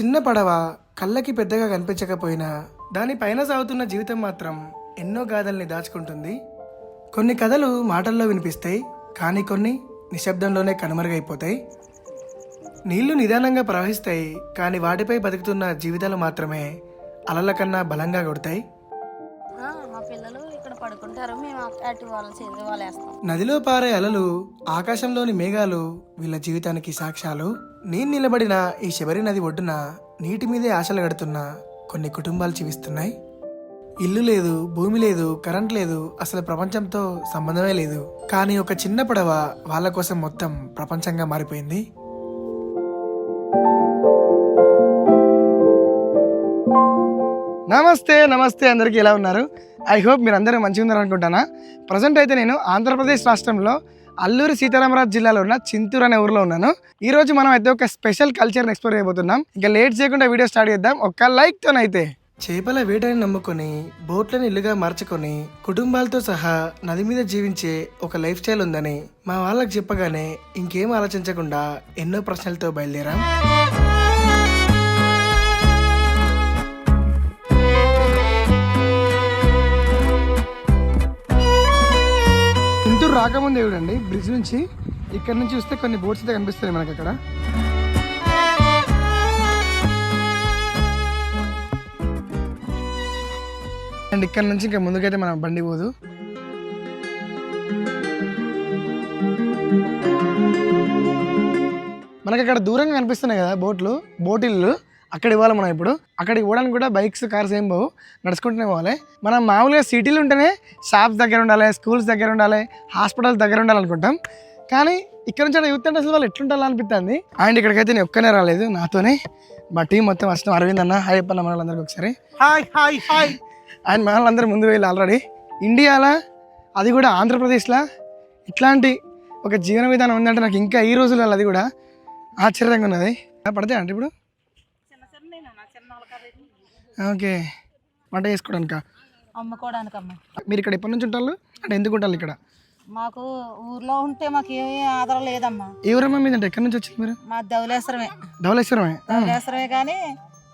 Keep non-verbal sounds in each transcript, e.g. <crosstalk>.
చిన్న పడవ కళ్ళకి పెద్దగా కనిపించకపోయినా దానిపైన సాగుతున్న జీవితం మాత్రం ఎన్నో గాథల్ని దాచుకుంటుంది. కొన్ని కథలు మాటల్లో వినిపిస్తాయి కానీ కొన్ని నిశ్శబ్దంలోనే కనుమరుగైపోతాయి. నీళ్ళు నిదానంగా ప్రవహిస్తాయి కానీ వాటిపై బతుకుతున్న జీవితాలు మాత్రమే అలల కన్నా బలంగా కొడతాయి. మా పిల్లలు పడుకుంటారు. మేము అటు వాళ్ళ చేతి వాళ్ళు వేస్తాం. నదిలో పారే అలలు ఆకాశంలోని మేఘాలు వీళ్ళ జీవితానికి సాక్ష్యాలు. నేను నిలబడిన ఈ శబరి నది ఒడ్డున నీటి మీదే ఆశలు గడుతున్న కొన్ని కుటుంబాలు జీవిస్తున్నాయి. ఇల్లు లేదు భూమి లేదు కరెంట్ లేదు అసలు ప్రపంచంతో సంబంధమే లేదు. కానీ ఒక చిన్న పడవ వాళ్ళ కోసం మొత్తం ప్రపంచంగా మారిపోయింది. నమస్తే నమస్తే అందరికీ ఎలా ఉన్నారు? ఐ హోప్ మీరు అందరూ మంచిగా ఉన్నారు అనుకుంటానా? ప్రజెంట్ అయితే నేను ఆంధ్రప్రదేశ్ రాష్ట్రంలో అల్లూరి సీతారామరాజు జిల్లాలో ఉన్న చింతూరు అనే ఊర్లో ఉన్నాను. ఈ రోజు మనం అయితే ఒక స్పెషల్ కల్చర్ని ఎక్స్ప్లోర్ చేయబోతున్నాం. ఇంకా లేట్ చేయకుండా వీడియో స్టార్ట్ చేద్దాం. ఒక్క లైక్తోనైతే చేపల వేటని నమ్ముకొని బోట్లను ఇల్లుగా మార్చుకొని కుటుంబాలతో సహా నది మీద జీవించే ఒక లైఫ్ స్టైల్ ఉందని మా వాళ్ళకి చెప్పగానే ఇంకేం ఆలోచించకుండా ఎన్నో ప్రశ్నలతో బయలుదేరాం. చింతూరు రాకముందు చూడండి బ్రిడ్జ్ నుంచి ఇక్కడ నుంచి చూస్తే కొన్ని బోట్స్ అయితే కనిపిస్తాయి మనకి అక్కడ. అండ్ ఇక్కడ నుంచి ఇంకా ముందుకైతే మనం బండి పోదు. మనకి అక్కడ దూరంగా కనిపిస్తున్నాయి కదా బోట్లు బోటిల్లు అక్కడ ఇవ్వాలి మనం ఇప్పుడు. అక్కడికి పోవడానికి కూడా బైక్స్ కార్స్ ఏం పోవు. నడుచుకుంటూనే పోవాలి. మనం మామూలుగా సిటీలు ఉంటేనే షాప్స్ దగ్గర ఉండాలి స్కూల్స్ దగ్గర ఉండాలి హాస్పిటల్స్ దగ్గర ఉండాలనుకుంటాం. కానీ ఇక్కడ నుంచి అక్కడ యూత్ అంటే అసలు వాళ్ళు ఎట్లుంటారు అనిపిస్తుంది అండ్ ఇక్కడికైతే నేను ఒక్కనే రాలేదు నాతోనే. మా టీం మొత్తం వచ్చిన అరవింద్ అన్న హాయ్ చెప్పన్న మన వాళ్ళందరికీ ఒకసారి. హాయ్ హాయ్ హాయ్ అండ్ మన వాళ్ళందరూ ముందు వెళ్ళి ఆల్రెడీ. ఇండియాలో అది కూడా ఆంధ్రప్రదేశ్లో ఇట్లాంటి ఒక జీవన విధానం ఉందంటే నాకు ఇంకా ఈ రోజులలో అది కూడా ఆశ్చర్యంగా ఉన్నది. పడతాయి అంటే ఇప్పుడు? ఓకే. వంట చేసుకోవడానికా? అమ్ముకోవడానికి అమ్మ మీరు ఇక్కడ ఎప్పటి నుంచి ఉంటారు? అంటే ఎందుకు ఉంటారు ఇక్కడ? మాకు ఊర్లో ఉంటే మాకు ఏమీ ఆధారం లేదమ్మా. ఏ ఊరమ్మా మీద అంటే ఎక్కడి నుంచి వచ్చింది మీరు? మా ధవలేశ్వరమే. ధవళేశ్వరమే ఆ, ధవలేశ్వరమే కానీ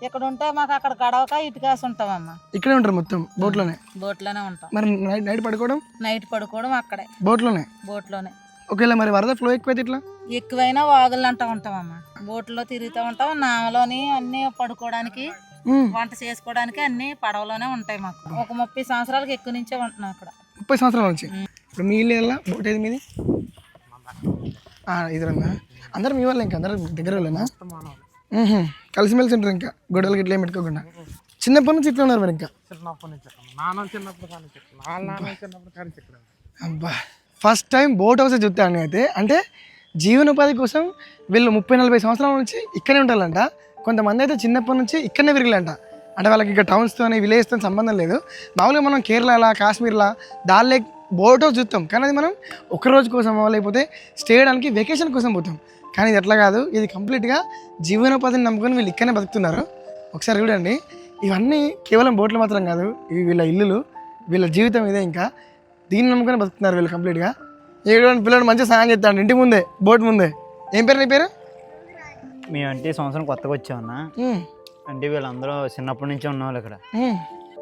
ఇక్కడ ఉంటే మాకు అక్కడ గడవక ఇటు కాసి ఉంటామమ్మా. ఇక్కడే ఉంటారు మొత్తం బోట్లోనే? బోట్లోనే ఉంటాం. మరి నైట్ నైట్ పడుకోవడం? నైట్ పడుకోవడం అక్కడే. బోట్లోనే? బోట్లోనే. ఒకవేళ మరి వరద ఫ్లో ఎక్కువైతే ఇట్లా ఎక్కువైనా వాగులు అంటూ ఉంటామమ్మా. బోట్లో తిరుగుతూ ఉంటాం నావలోని అన్ని పడుకోవడానికి వంట చేసుకోవడానికి అన్ని పడవలోనే ఉంటాయి మాకు. ఒక ముప్పై సంవత్సరాలకు ఎక్కువ నుంచే ఉంటున్నాం అక్కడ ముప్పై సంవత్సరాల నుంచి? ఇప్పుడు మీ ఇల్లు ఎలా బోట్ ఏది మీది? ఆ, ఇది రంగా అందరు మీ వాళ్ళు ఇంకా అందరు దగ్గర వాళ్ళేనా. కలిసిమెలిసి ఉంటారు ఇంకా గొడవలకి ఇట్లా ఏం పెట్టుకోకుండా. చిన్నప్పటి నుంచి ఇట్లా ఉన్నారు మరి ఇంకా? చిన్నప్పటి నుంచి ఇక్కడ నాన్న చిన్నప్పుడు కానీ ఇక్కడ వాళ్ళ నాన్న చిన్నప్పుడు కానీ ఇక్కడ అబ్బా. ఫస్ట్ టైం బోట్ హౌస్ చూస్తాను అయితే అంటే జీవనోపాధి కోసం వీళ్ళు ముప్పై నలభై సంవత్సరాల నుంచి ఇక్కడే ఉంటారంట. కొంతమంది అయితే చిన్నప్పటి నుంచి ఇక్కడనే విరిగిలంట. అంటే వాళ్ళకి ఇక్కడ టౌన్స్తో విలేజ్తో సంబంధం లేదు. మామూలుగా మనం కేరళ కాశ్మీర్లా దాల్లే బోటో చూస్తాం. కానీ అది మనం ఒక రోజు కోసం లేకపోతే స్టే చేయడానికి వెకేషన్ కోసం పోతాం. కానీ ఇది ఎట్లా కాదు. ఇది కంప్లీట్గా జీవనోపాధిని నమ్ముకొని వీళ్ళు ఇక్కడనే బతుకుతున్నారు. ఒకసారి చూడండి. ఇవన్నీ కేవలం బోట్లు మాత్రం కాదు. ఇవి వీళ్ళ ఇల్లులు వీళ్ళ జీవితం ఇదే ఇంకా. దీన్ని నమ్ముకొని బతుకుతున్నారు వీళ్ళు కంప్లీట్గా ఏడు పిల్లడు మంచిగా సాయం చేస్తాడు. ఇంటి ముందే బోట్ ముందే. ఏం పేరు నీ పేరు? మేమంటే ఈ సంవత్సరం కొత్తగా వచ్చామన్నా. అంటే వీళ్ళందరూ చిన్నప్పటి నుంచి ఉన్నవాళ్ళు ఇక్కడ.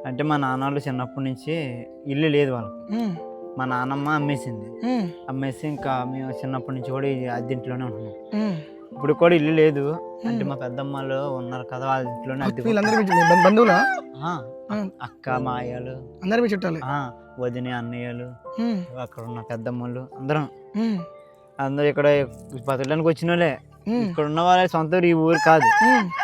అంటే మా నాన్న వాళ్ళు చిన్నప్పటి నుంచి ఇల్లు లేదు వాళ్ళకి. మా నాన్నమ్మ అమ్మేసింది. అమ్మేసి ఇంకా మేము చిన్నప్పటి నుంచి కూడా ఈ అద్దె ఇంట్లోనే ఉంటున్నాం. ఇప్పుడు కూడా ఇల్లు లేదు. అంటే మా పెద్దమ్మలు ఉన్నారు కదా వాళ్ళ ఇంట్లోనే బంధువులా? అక్క మాయలు అందరూ మీ చుట్టాలి? వదిన అన్నయ్యలు. అక్కడ ఉన్న పెద్దమ్మలు. అందరం. అందరూ ఇక్కడ బతకడానికి వచ్చిన వాళ్ళే. ఇక్కడ ఉన్న వాళ్ళ సొంత ఊరు ఈ ఊరు కాదు.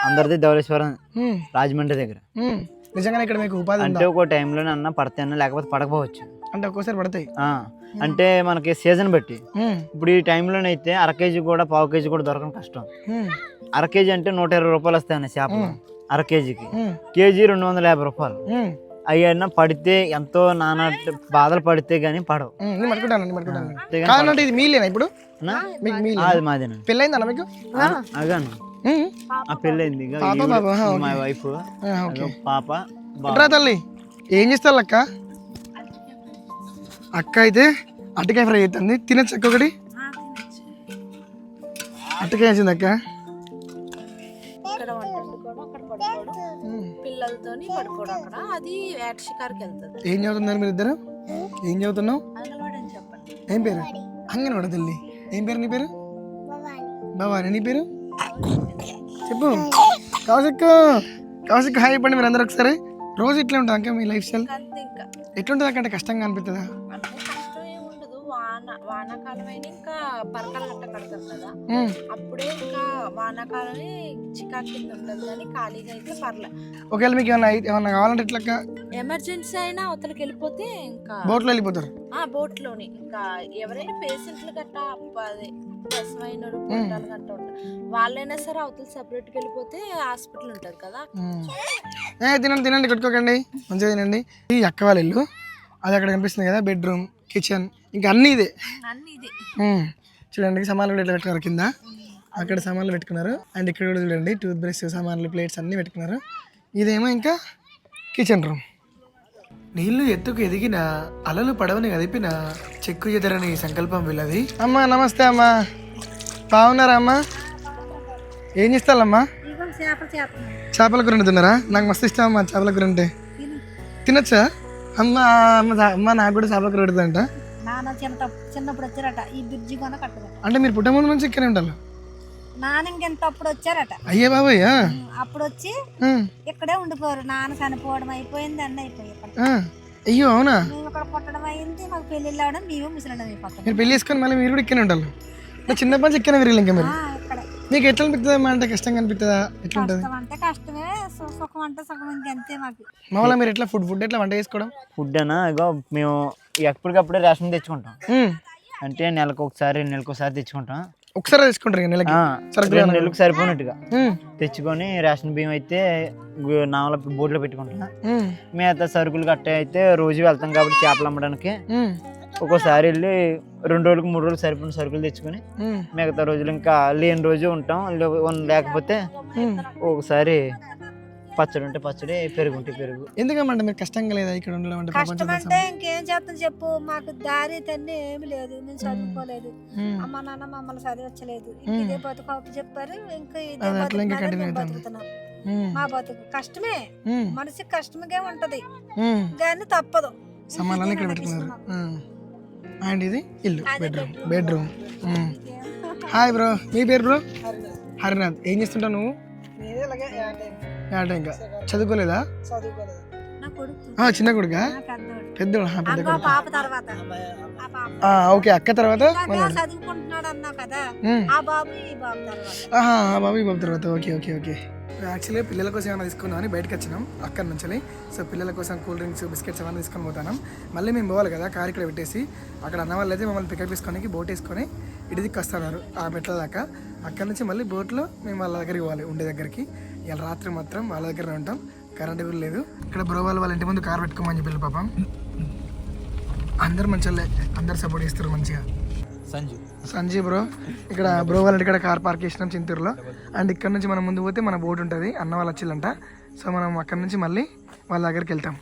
అందరిది ధవళేశ్వరం ఉమ్, రాజమండ్రి దగ్గర. ఉమ్. నిజంగానే ఇక్కడ మీకు ఉపాధి అంటే ఒక టైంలోనే అన్న పడతాయన్న లేకపోతే పడకపోవచ్చు. అంటే ఒక్కోసారి పడతాయి. అంటే మనకి సీజన్ బట్టి. ఇప్పుడు ఈ టైంలోనైతే అర కేజీ కూడా పావు కేజీ కూడా దొరకడం కష్టం. అర కేజీ అంటే నూట ఇరవై రూపాయలు వస్తాయన్న చేపలు. ఉమ్. అర కేజీకి. కేజీ రెండు వందల యాభై రూపాయలు. అయినా పడితే ఎంతో నానా బాధలు పడితే గానీ పడవు. కాదంటే ఇది మీలేనా ఇప్పుడు? అన్నా? మీకు మీలే అది మాదేనా? పెళ్ళైందా మీకు? అగాను ఆ పెళ్ళైంది. మా. వైఫ్. ఆ, ఓకే. పాప తల్లి? ఏం చేస్తారు అక్క? అక్క అయితే అట్టికాయ ఫ్రై అవుతుంది తినచ్చు అక్క ఒకటి? అట్టకే వేసింది అక్క? అక్కడ పడుకోవడం పిల్లలతోని పడుకోవడం అక్కడ. అది వెళ్తుంది. ఏం చదువుతున్నారు మీరు ఇద్దరు ఏం చదువుతున్నావు? అంగన్వాడీ అని చెప్పండి. ఏం పేరు? అంగన్వాడ తల్లి. ఏం పేరు నీ పేరు? భవాని. నీ పేరు? చెప్పు. కౌశిక్. కౌశిక్ హాయ్ చెప్పండి మీరు అందరు ఒకసారి. రోజు ఇట్లా ఉంటుంది అక్క మీ లైఫ్ స్టైల్? ఎట్లుంటుంది అక్క అంటే కష్టంగా అనిపిస్తుందా వాన వానాకాలం అయినా ఇంకా పరకలు గట్ట కడతారు కదా. అప్పుడే ఇంకా వానాకాలమే చికాకు కింద ఉంటుంది కానీ ఖాళీగా అయితే పర్లే. ఒకవేళ మీకు ఏమన్నా అయి- ఏమన్నా కావాలంటే ఇట్లా ఎమర్జెన్సీ అయినా అవతలకి వెళ్ళిపోతే ఇంకా బోట్లో వెళ్ళిపోతారు? ఆ బోట్లోని. ఇంకా ఎవరైనా పేషెంట్లు గట్ట అదే ప్రసవమైన పొట్టాలు గట్ట ఉంటారు. వాళ్ళైనా సరే అవతల సెపరేట్గా వెళ్ళిపోతే హాస్పిటల్ ఉంటది కదా. ఏ తినండి తినండి కొట్టుకోకండి. మంచిగా తినండి. ఈ అక్క వాళ్ళ ఇల్లు. అది అక్కడ కనిపిస్తుంది కదా బెడ్రూమ్ కిచెన్ ఇంకా అన్నీ ఇదే? అన్ని ఇది. ఉమ్. చూడండి సామాన్లు కూడా ఇట్లా పెట్టుకున్నారు కింద? అక్కడ సామాన్లు పెట్టుకున్నారు. అండ్ ఇక్కడ కూడా చూడండి టూత్ బ్రష్ సామాన్లు ప్లేట్స్ అన్నీ పెట్టుకున్నారు. ఇదేమో ఇంకా కిచెన్ రూమ్. నీళ్ళు ఎత్తుకు ఎదిగిన అలలు పడవని కదిపిన చెక్కు ఎదరని సంకల్పం వీళ్ళది. అమ్మా నమస్తే అమ్మా. బాగున్నారా అమ్మా? ఏం చేస్తారమ్మా ఇగో చేపలు కూర తిన్నారా? నాకు మస్తు ఇష్టం అమ్మా చేపల కూర అంటే. తినొచ్చా? అమ్మ అమ్మ అమ్మ నాకు కూడా చేపల కూర పెడుతుందంట నాన్న చిన్న చిన్నప్పుడు వచ్చారట. ఈ బ్రిడ్జి కొన కట్టదట అంటే మీరు పుట్ట ముందు నుంచి ఇక్కడే ఉంటారు నాన్న ఇంకెంత అప్పుడు వచ్చారట. అయ్యే బాబాయ్? అప్పుడు వచ్చి ఇక్కడే ఉండిపోరు నాన్న చనిపోవడం అయిపోయింది అన్న అయిపోయి ఇక్కడ. ఆ. అయ్యో అవునా? మేము ఇక్కడ పుట్టడం అయింది మాకు పెళ్ళిళ్ళు అవడం మేము ముసలడం అయిపోతాం మీరు పెళ్ళి చేసుకొని మళ్ళీ మీరు కూడా ఇక్కడే నా చిన్నప్పటి నుంచి ఇక్కడే మీరు ఇంకా మీరు? ఇక్కడ. మీకు ఎట్లా అనిపిస్తుంది అమ్మా? అంటే కష్టంగా అనిపిస్తుందా ఎట్లా ఉంటుంది కష్టం అంటే కష్టమే సు- సుఖం అంటే సుఖం ఇంకంతే మాకు. మామూలుగా మీరు ఎట్లా ఫుడ్ ఫుడ్ ఎట్లా వంట చేసుకోవడం? ఫుడ్ అనా ఇగో మేము ఎప్పటికప్పుడే రేషన్ తెచ్చుకుంటాం. ఉమ్. అంటే నెలకు ఒకసారి నెలకు ఒకసారి తెచ్చుకుంటాం. ఒకసారి తెచ్చుకుంటారు ఇక నెలకి? ఆ, సరుకులు రెండు? నెలలకు సరిపోయినట్టుగా. ఉమ్, తెచ్చుకొని రేషన్ బియ్యం అయితే గు- నావల బోట్లో పెట్టుకుంటాం. ఉమ్, మిగతా సరుకులు కట్టే అయితే రోజు వెళ్తాం కాబట్టి చేపలు అమ్మడానికి. ఉమ్, ఒక్కోసారి వెళ్ళి రెండు రోజులకు మూడు రోజులు సరిపోయిన సరుకులు తెచ్చుకొని మిగతా రోజులు ఇంకా లేని రోజు ఉంటాం. లేకపోతే. ఒకసారి పచ్చడి ఉంటే పచ్చడి పెరుగు ఉంటే పెరుగు. ఎందుకమ్మంటే మీరు కష్టంగా లేదా ఇక్కడ కష్టం అంటే ఇంకేం చేస్తాం చెప్పు. మాకు దారి తన్ని ఏమి లేదు. మేము చదువుకోలేదు. అమ్మ నాన్న మమ్మల్ని చదివించలేదు. ఇంక ఇదే బతుకు చెప్పారు. ఇంకా ఇదే. బతుకుతున్నాం. మా బతుకు కష్టమే. మనిషికి కష్టంగా ఉంటది. కానీ తప్పదు. సామాన్లన్నీ ఇక్కడ పెట్టుకున్నారు. అండ్ ఇది ఇల్లు బెడ్రూమ్. బెడ్రూమ్. హాయ్ బ్రో మీ పేరు బ్రో హరినాథ్. ఏం చేస్తుంటావు నువ్వు? ఇంకా చదువుకోలేదా? నా కొడుకు. ఆ, చిన్న కొడుకా? నా పెద్దోడు. పెద్దోడు? ఆ, పెద్ద ఓకే అక్క తర్వాత ఆ బాబు ఈ బాబు తర్వాత. Okay okay okay. యాక్చువల్లీ పిల్లల కోసం ఏమైనా తీసుకుందాం అని బయటకు వచ్చినాం అక్కడి నుంచి సో పిల్లల కోసం కూల్ డ్రింక్స్ బిస్కెట్స్ ఏమైనా తీసుకొని పోతాం మళ్ళీ మేము పోవాలి కదా కార్ ఇక్కడ పెట్టేసి. అక్కడ అన్న వాళ్ళు అయితే మమ్మల్ని పికప్ చేసుకోనికి బోట్ వేసుకొని ఇటు దిక్కు వస్తున్నారు ఆ మెట్ల దాకా. అక్కడ నుంచి మళ్ళీ బోట్లో మేము వాళ్ళ దగ్గరికి పోవాలి ఉండే దగ్గరికి. ఇలా రాత్రి మాత్రం వాళ్ళ దగ్గరనే ఉంటాం కరెంట్ కూడా లేదు. ఇక్కడ బ్రో వాళ్ళు వాళ్ళ ఇంటి ముందు కార్ పెట్టుకోమని చెప్పి పాపం. అందరు మంచిగా అందరు సపోర్ట్ చేస్తారు మంచిగా. సంజు. సంజీవ్ బ్రో ఇక్కడ బ్రో వాళ్ళ ఇక్కడ కార్ పార్క్ చేసినాం చింతూరులో. అండ్ ఇక్కడ నుంచి మనం ముందు పోతే మన బోట్ ఉంటుంది అన్న వాళ్ళు వచ్చిల్లంట. సో మనం అక్కడ నుంచి మళ్ళీ వాళ్ళ దగ్గరికి వెళ్తాం.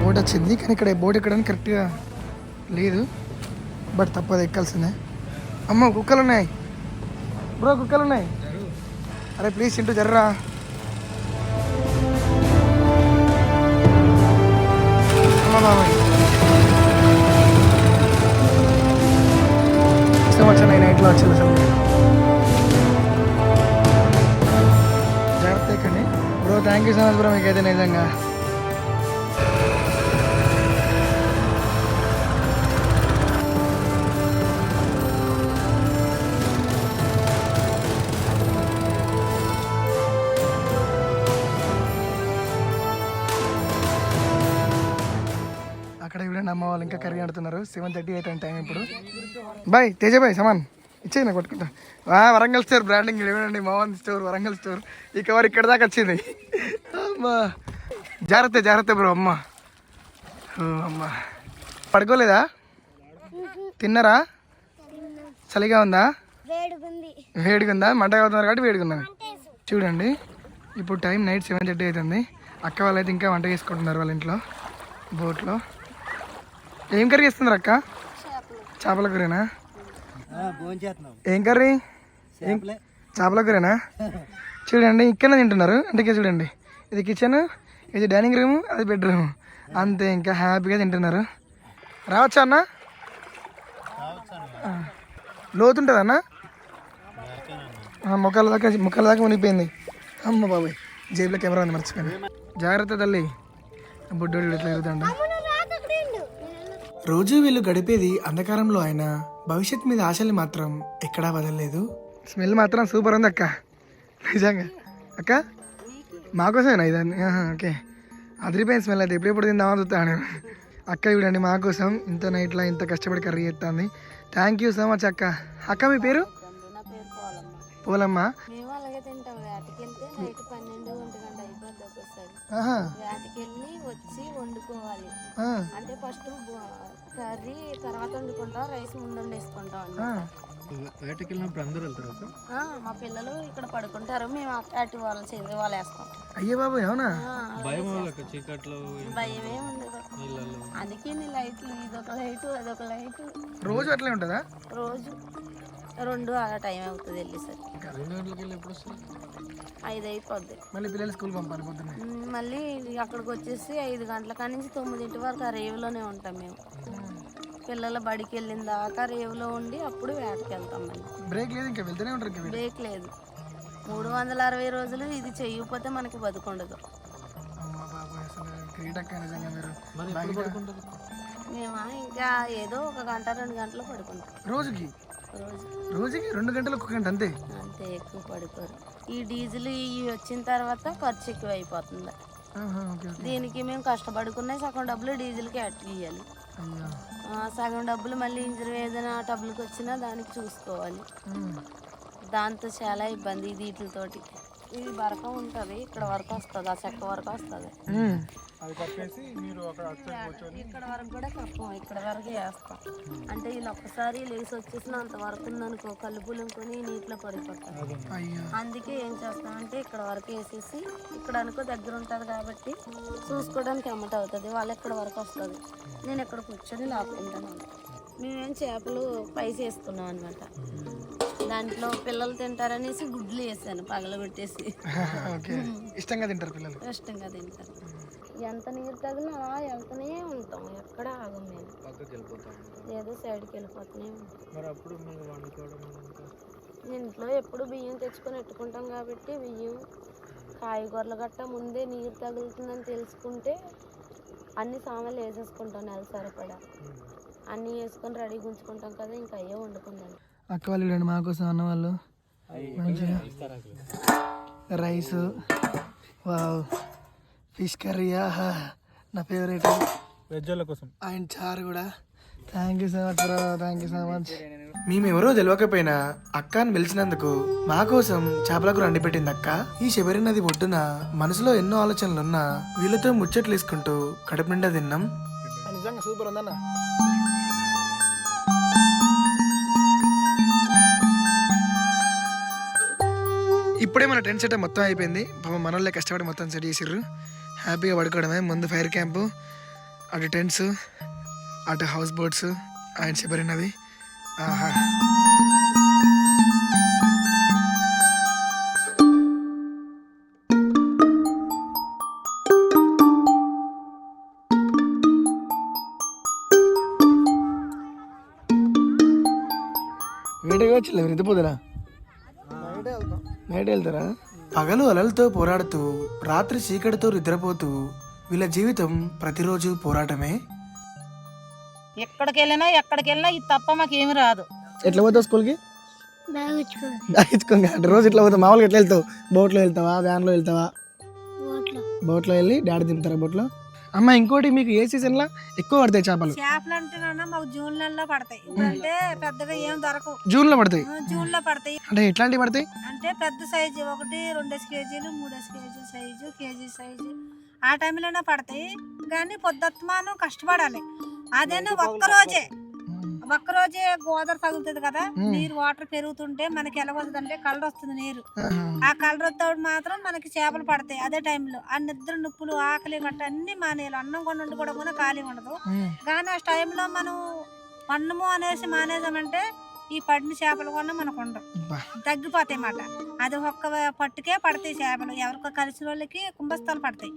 బోట్ వచ్చింది కానీ ఇక్కడ బోట్ ఎక్కడానికి కరెక్ట్గా లేదు. బట్ తప్పదు ఎక్కాల్సిందే. అమ్మ కుక్కలు ఉన్నాయి. బ్రో కుక్కలు ఉన్నాయి. అరే ప్లీజ్ చింటూ జర్రా. అమ్మ బాబాయ్. ఎట్లా వచ్చింది అసలు జాగ్రత్త ఎక్కండి. Bro thank you so much bro మీకైతే నిజంగా. అక్కడ చూడండి అమ్మ వాళ్ళు ఇంకా కరిగి ఆడుతున్నారు సెవెన్ థర్టీ అవుతుంది టైం ఇప్పుడు. బాయ్ తేజ బాయ్ సమాన్. ఇచ్చేయి నాకు పట్టుకుంటా. వరంగల్ స్టోర్ బ్రాండింగ్ చూడండి మోహన్ స్టోర్ వరంగల్ స్టోర్. ఈ కవర్ ఇక్కడ దాకా వచ్చింది. అమ్మా. జాగ్రత్త జాగ్రత్త బ్రో అమ్మ. అమ్మ. పడుకోలేదా? తిన్నారా? చలిగా ఉందా? వేడిగా ఉందా మంట అవుతున్నారు కాబట్టి వేడిగా ఉందా చూడండి. ఇప్పుడు టైం నైట్ సెవెన్ థర్టీ అవుతుంది అక్క వాళ్ళైతే ఇంకా వంట చేసుకుంటున్నారు వాళ్ళ ఇంట్లో బోట్లో. ఏం కర్రీ చేస్తున్నారు అక్క? చేపల కూరేనా? ఏం కర్రీ? ఏం? చేపల. కూరేనా చూడండి ఇక్కడ తింటున్నారు? అంటే ఇక్కడ చూడండి. ఇది కిచెన్ ఇది డైనింగ్ రూమ్ అది బెడ్రూమ్ అంతే ఇంకా హ్యాపీగా తింటున్నారు. రావచ్చా అన్న? ఆ. లోతుంటుంది అన్న ముఖాల దాకా ముఖాల దాకా మునిగిపోయింది. అమ్మ బాబాయ్ జేబులో కెమెరా ఉంది మర్చిపోయాను. జాగ్రత్త తల్లి. బుడ్డోడు ఇట్లా ఎగురుతాండ రోజు వీళ్ళు గడిపేది అంధకారంలో అయినా భవిష్యత్ మీద ఆశలు మాత్రం ఎక్కడా వదలలేదు. స్మెల్ మాత్రం సూపర్ ఉంది అక్క. నిజంగా. అక్క మాకోసమేనా ఇదాన్ని ఓకే. అదిరిపోయిన స్మెల్ అయితే ఎప్పుడెప్పుడు తిందామని చూస్తాను అక్క చూడండి మా కోసం ఇంత నైట్లో ఇంత కష్టపడి కర్రీ చేస్తుంది. థ్యాంక్ యూ సో మచ్ అక్క. అక్క మీ పేరు? పోలమ్మ. అంటే ఫస్ట్ కర్రీ తర్వాత వండుకుంటాం రైస్ ముందు వండేసుకుంటాం ఆ. వేటకి వెళ్ళినప్పుడు అందరూ వెళ్తారు సార్? ఆ, మా పిల్లలు ఇక్కడ పడుకుంటారు మేము అటు వాళ్ళ చేతి వాళ్ళు వేస్తాం. అయ్యే బాబు ఆ, భయం చీకట్లో భయమే ఉండదు. నీళ్ళల్లో. అందుకే నీ లైట్లు ఇదొక లైట్ అదొక లైట్. రోజు అట్లే ఉంటుందా? రోజు. రెండు అలా టైం అవుతుంది వెళ్ళేసరికి రెండు గంటలకి వెళ్ళి ఎప్పుడు వస్తారు? ఐదు అయిపోద్ది మళ్ళీ పిల్లలు స్కూల్ పంపాలి పొద్దున్నే. మళ్ళీ అక్కడికి వచ్చేసి ఐదు గంటల కాడి నుంచి తొమ్మిదింటి వరకు ఆ రేవులోనే ఉంటాం మేము. పిల్లల బడికి వెళ్ళిన దాకా రేవులో ఉండి అప్పుడు వేటకి వెళ్తాం మళ్ళీ బ్రేక్ లేదు ఇంకా వెళ్తూనే ఉంటారు. బ్రేక్ లేదు. మూడు వందల అరవై రోజులు ఇది చెయ్యకపోతే మనకి బతుకుండదు. మేము? ఇంకా ఏదో ఒక గంట రెండు గంటలు పడుకుంటాం. రోజుకి? రోజు. రోజుకి రెండు గంటలు ఒక గంట అంతే? అంతే ఎక్కువ పడుకోరు. ఈ డీజిల్ ఇవి వచ్చిన తర్వాత ఖర్చు ఎక్కువ అయిపోతుంది దీనికి మేము కష్టపడుకునే సగం డబ్బులు డీజిల్కి అట్టు ఇవ్వాలి సగం డబ్బులు మళ్ళీ ఇంజన్ ఏదైనా డబ్బులకి వచ్చినా దానికి చూసుకోవాలి. దాంతో చాలా ఇబ్బంది వీటితోటి. ఇది వరకు ఉంటుంది ఇక్కడ వరకు వస్తుంది ఆ చెక్క వరకు వస్తుంది. అది కప్పేసి మీరు అక్కడ కూర్చొని ఇక్కడ వరకు కూడా కప్పం ఇక్కడ వరకు వేస్తాం అంటే వీళ్ళు ఒక్కసారి లేచి వచ్చేసిన అంత వరకు ఉందనుకో కళ్ళు పులుకొని నీటిలో పడిపోతారు. అయ్యో. అందుకే ఏం చేస్తామంటే ఇక్కడ వరకు వేసేసి ఇక్కడ అనుకో దగ్గర ఉంటుంది కాబట్టి చూసుకోవడానికి అమ్మట అవుతుంది వాళ్ళు ఇక్కడ వరకు వస్తుంది. నేను ఇక్కడ కూర్చొని లాక్కుంటాను మేమేం చేపలు పైసి వేసుకున్నాం అనమాట దాంట్లో పిల్లలు తింటారనేసి గుడ్లు వేసాను పగలగొట్టేసి. <laughs> ఓకే. ఇష్టంగా తింటారు పిల్లలు. ఇష్టంగా తింటారు. ఎంత నీరు తగిలినా అలా వెళ్తూనే ఉంటాం. ఎక్కడ ఆగం మేము. పక్కకి వెళ్ళిపోతాం ఏదో సైడ్కి వెళ్ళిపోతూనే ఉంటాం. మరి అప్పుడు మీరు వండుకోవడం ఇదంతా ఇంట్లో ఎప్పుడు బియ్యం తెచ్చుకొని పెట్టుకుంటాం కాబట్టి బియ్యం కాయగూరలు గట్ట ముందే నీరు తగులుతుందని తెలుసుకుంటే అన్ని సామాన్లు వేసేసుకుంటాం నెల సరిపడా. అన్నీ వేసుకొని రెడీగా ఉంచుకుంటాం కదా ఇంకా అయ్యే వండుకుందాం. అక్క వాళ్ళు చూడండి మా కోసం అన్న వాళ్ళు. మంచిగా రైస్. వావ్. ఫిష్ కర్రీ ఆహా నా ఫేవరెట్ వెజ్ వాళ్ళ కోసం ఆయన చారు కూడా thank you so much bro thank you so much మేమెవరో తెలియకపోయినా అక్క అని పిలిచినందుకు మా కోసం చేపల కూర అండి పెట్టింది అక్క. ఈ శబరి నది ఒడ్డున మనసులో ఎన్నో ఆలోచనలున్నా వీళ్ళతో ముచ్చట్లు వేసుకుంటూ కడుపు నిండా తిన్నాం. నిజంగా సూపర్ ఉందన్న. ఇప్పుడే మన టెంట్ సెట్ మొత్తం అయిపోయింది. పాపం మన వాళ్ళే కష్టపడి మొత్తం సెట్ చేసిర్రు. హ్యాపీగా పడుకోవడమే. ముందు ఫైర్ క్యాంపు అటు టెంట్స్ అటు హౌస్ బోట్స్ ఆయన శబరినది ఆహా. వేటగా వచ్చి నిద్రపోదురా నైట్ వెళ్తారా? పగలు అలలతో పోరాడుతూ రాత్రి చీకటితో నిద్రపోతూ వీళ్ళ జీవితం ప్రతిరోజు పోరాటమే? ఎక్కడికి వెళ్ళినా ఎక్కడికి వెళ్ళినా ఇది తప్ప మాకేమి రాదు. ఎట్లా పోతావు స్కూల్కి? ఇచ్చుకోండి అంటే రోజు ఇట్లా పోతావు? మామూలుగా ఎట్లా వెళ్తావు? బోట్లో వెళ్తావా? వ్యాన్లో వెళ్తావా? బోట్లో వెళ్ళి డాడీ దింపుతారా బోట్లో? అమ్మ ఇంకోటి మీకు ఏ సీజన్లో ఎక్కువ పడతాయి చేపలు? చేపలు అంటేనన్నా మాకు జూన్ నెలలో పడతాయి ఇప్పుడంటే పెద్దగా ఏం దొరకవు. జూన్లో పడతాయి? ఆ, జూన్లో పడతాయి. అంటే ఎట్లాంటివి పడతాయి? అంటే పెద్ద సైజు ఒకటి రెండేసి కేజీలు మూడేసి కేజీలు సైజు కేజీ సైజు. ఆ టైంలోనే పడతాయి. కానీ పొద్దుత్మానం కష్టపడాలి. అదేనా ఒక్క రోజే. ఒక్క రోజే గోదర తగులుతుంది కదా. నీరు వాటర్ పెరుగుతుంటే మనకి ఎలా వస్తుంది అంటే కలర్ వస్తుంది నీరు. ఆ కలర్ వస్తాడు మాత్రం మనకి చేపలు పడతాయి అదే టైంలో ఆ నిద్ర నొప్పులు ఆకలి గట్ట అన్ని మానేయాలి అన్నం కూడా కూడా ఖాళీ ఉండదు. కానీ ఆ టైంలో మనం అన్నము అనేసి మానేసామంటే ఈ పడిన చేపలు కూడా మనకు ఉండవు. తగ్గిపోతాయి అన్నమాట అది ఒక్క పట్టుకే పడతాయి చేపలు. ఎవరికో కలిసిన వాళ్ళకి కుంభస్థాలు పడతాయి.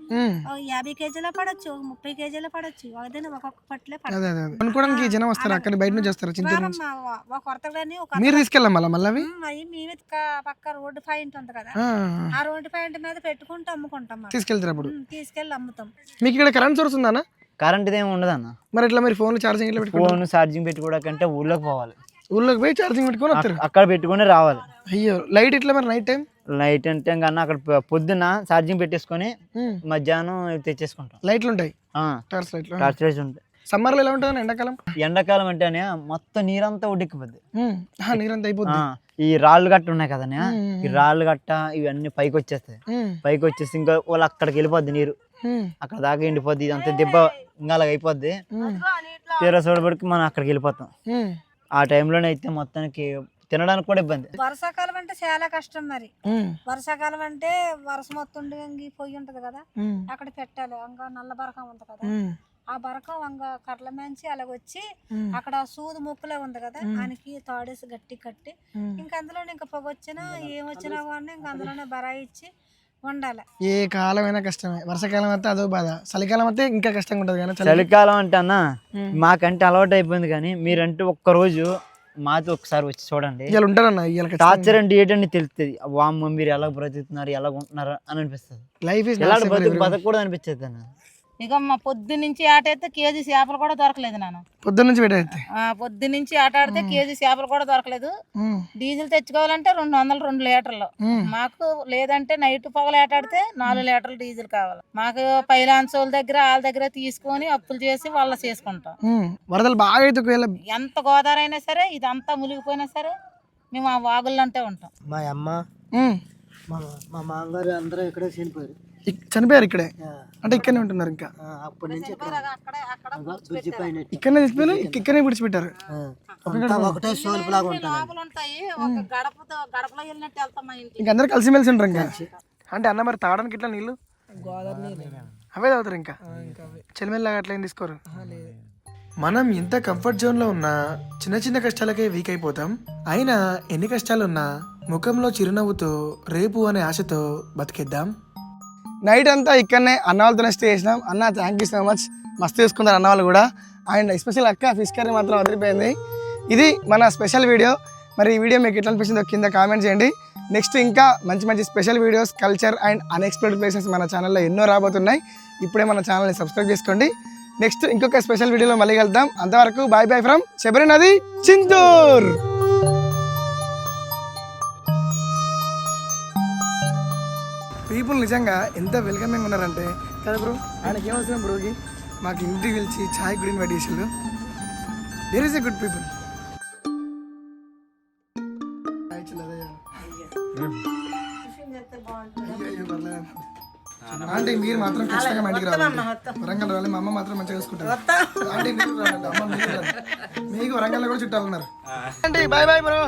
యాభై కేజీలో పడవచ్చు ముప్పై కేజీలో పడవచ్చు అదే ఒక్కొక్క పట్టులే పడతాయి. జనం వస్తారు. అక్కడ బయట నుంచి వస్తారు ఒక కొరతగాని ఒక మీరు తీసుకెళ్ళాం మళ్ళీ మేమే పక్క రోడ్డు పాయింట్ ఉంది కదా. ఆ, రోడ్డు పాయింట్ మీద పెట్టుకుంటూ అమ్ముకుంటాం. తీసుకెళ్తారు అప్పుడు. తీసుకెళ్ళి అమ్ముతాం. మీకు ఇక్కడ కరెంట్ సోర్స్ ఉందా కరెంట్ ఏమి ఉండదు అన్న మరి ఇట్లా మీరు ఫోన్ ఛార్జింగ్ ఫోన్ ఛార్జింగ్ పెట్టుకోవడానికంటే ఊళ్ళోకి పోవాలి. ఊళ్ళోకి పోయి ఛార్జింగ్ పెట్టుకొని వస్తారు. అక్కడ పెట్టుకొని రావాలి. అయ్యో లైట్ ఇట్లా మరి నైట్ టైం లైట్ అంటే కన్నా అక్కడ పొ- పొద్దున్న ఛార్జింగ్ పెట్టేసుకొని మధ్యాహ్నం తెచ్చేసుకుంటాం. లైట్లు ఉంటాయి? టార్చ్ లైట్లు టార్చ్ లైట్స్ ఉంటాయి. సమ్మర్లో ఎలా ఉంటుంది ఎండాకాలం? ఎండాకాలం అంటేనే మొత్తం నీరంతా ఉడికిపోద్ది. నీరంతా అయిపోద్ది. ఈ రాళ్ళు గట్ట ఉన్నాయి కదా ఉమ్. ఈ రాళ్ళు గట్ట ఇవన్నీ పైకి వచ్చేస్తాయి. పైకి వచ్చేసి ఇంకా వాళ్ళు అక్కడికి వెళ్ళిపోద్ది నీరు. అక్కడ దాకా ఎండిపోద్ది ఇదంతా దెబ్బ ఇంకా అలాగ అయిపోద్ది. తీరా చూడబడికి మనం అక్కడికి వెళ్ళిపోతాం. ఆ టైంలోనే అయితే మొత్తానికి తినడానికి కూడా ఇబ్బంది వర్షాకాలం అంటే చాలా కష్టం మరి. వర్షాకాలం అంటే వర్షం వస్తుండే ఇంక పొయ్యి ఉంటది కదా. అక్కడ పెట్టాలి ఇంకా నల్ల బరకం ఉంది కదా. ఆ బరకం వంగ కట్ల మంచి అలాగ వచ్చి ఉమ్. అక్కడ సూది ముక్కులే ఉంది కదా ఆయనకి తాడేసి గట్టి కట్టి. ఇంక అందులోనే ఇంకా పొగ వచ్చినా ఏం వచ్చినా కానీ ఇంక అందులోనే బరాయిచ్చి ఉండాలి ఏ కాలమైనా కష్టమే. వర్షాకాలం అయితే అదో బాధ. చలికాలం అయితే ఇంకా కష్టంగా ఉంటుంది కానీ చలి. చలికాలం అంటే అన్న. మాకంటే అలవాటు అయిపోయింది కానీ మీరంటే ఒక్క రోజు మాతో ఒకసారి వచ్చి చూడండి. ఇవాళ ఉంటారన్న ఇవాళ టార్చర్ అంటే ఏంటని తెలుస్తుంది. వామ్మ మీరు ఎలా బ్రతుకుతున్నారు ఎలా ఉంటున్నారు అని అనిపిస్తుంది. లైఫ్ ఇస్ ఎలా బతుకు బతకూడదు అనిపించేది అన్న. ఇక మా పొద్దు నుంచి ఆట అయితే కేజీ చేపలు కూడా దొరకలేదు నాన్న. పొద్దున్న నుంచి పొద్దు నుంచి ఆట ఆడితే కేజీ చేపలు కూడా దొరకలేదు. డీజిల్ తెచ్చుకోవాలంటే రెండు వందలు రెండు లీటర్లు. మాకు లేదంటే నైట్ పగలు ఆట ఆడితే నాలుగు లీటర్లు డీజిల్ కావాలి. మాకు పైలాన్స్ వాళ్ళ దగ్గర వాళ్ళ దగ్గర తీసుకొని అప్పులు చేసి వాళ్ళ చేసుకుంటాం. వరదలు బాగా ఎంత గోదావరి అయినా సరే ఇదంతా మునిగిపోయినా సరే మేము ఆ వాగుల్లంటే ఉంటాం. మా అమ్మ. మా మామగారు అందరూ ఇక్కడే చనిపోయారు. చనిపోయారు ఇక్కడే. అంటే ఇక్కడనే ఉంటున్నారు ఇంకా. అప్పటి నుంచి ఇక్కడనే చచ్చిపోయారు ఇక్- ఇక్కడనే విడిచిపెట్టారు. ఒకటే సోల్పు లాగా ఉంటాయి ఇంక అందరు కలిసిమెలిసి ఉంటారు ఇంకా. అంటే అన్న మరి తాగడానికి ఇట్లా నీళ్ళు? అవే తాగుతారు ఇంకా? చెలిమెల్లాగా అట్లా ఏం తీసుకోరు? మనం ఎంత కంఫర్ట్ జోన్లో ఉన్నా చిన్న చిన్న కష్టాలకే వీక్ అయిపోతాం. అయినా ఎన్ని కష్టాలున్నా ముఖంలో చిరునవ్వుతో రేపు అనే ఆశతో బతికేద్దాం. నైట్ అంతా ఇక్కడనే అన్న వాళ్ళతోనే స్టే చేసినాం. అన్న థ్యాంక్ యూ సో మచ్ మస్తు చూసుకున్నారు అన్న వాళ్ళు కూడా. అండ్ ఎస్పెషల్ అక్క ఫిష్ కర్రీ మాత్రం అదిరిపోయింది ఇది మన స్పెషల్ వీడియో మరి ఈ వీడియో మీకు ఎట్లా అనిపించిందో కింద కామెంట్ చేయండి. నెక్స్ట్ ఇంకా మంచి మంచి special videos culture and unexplored places మన ఛానల్లో ఎన్నో రాబోతున్నాయి. ఇప్పుడే మన ఛానల్ని సబ్స్క్రైబ్ చేసుకోండి. నెక్స్ట్ ఇంకొక స్పెషల్ వీడియోలో మళ్ళీ కలుద్దాం. అంతవరకు బాయ్ బాయ్ ఫ్రమ్ శబరి నది చింతూర్! పీపుల్ నిజంగా ఎంత వెల్కమింగ్ ఉన్నారంటే కదా బ్రో ఆయనకి ఏమవసరం బ్రోకి మాకు ఇంటికి పిలిచి ఛాయ్ గుడిని పట్టేసారు there is a good people అంటే మీరు మాత్రం ఖచ్చితంగా మా ఇంటికి రావాలి. వరంగల్ రావాలి. మా అమ్మ మాత్రం మంచిగా చూసుకుంటారు అంటే మీరు. మీకు వరంగల్లో కూడా చుట్టాలు ఉన్నారు. అంటే బాయ్ బాయ్ బ్రో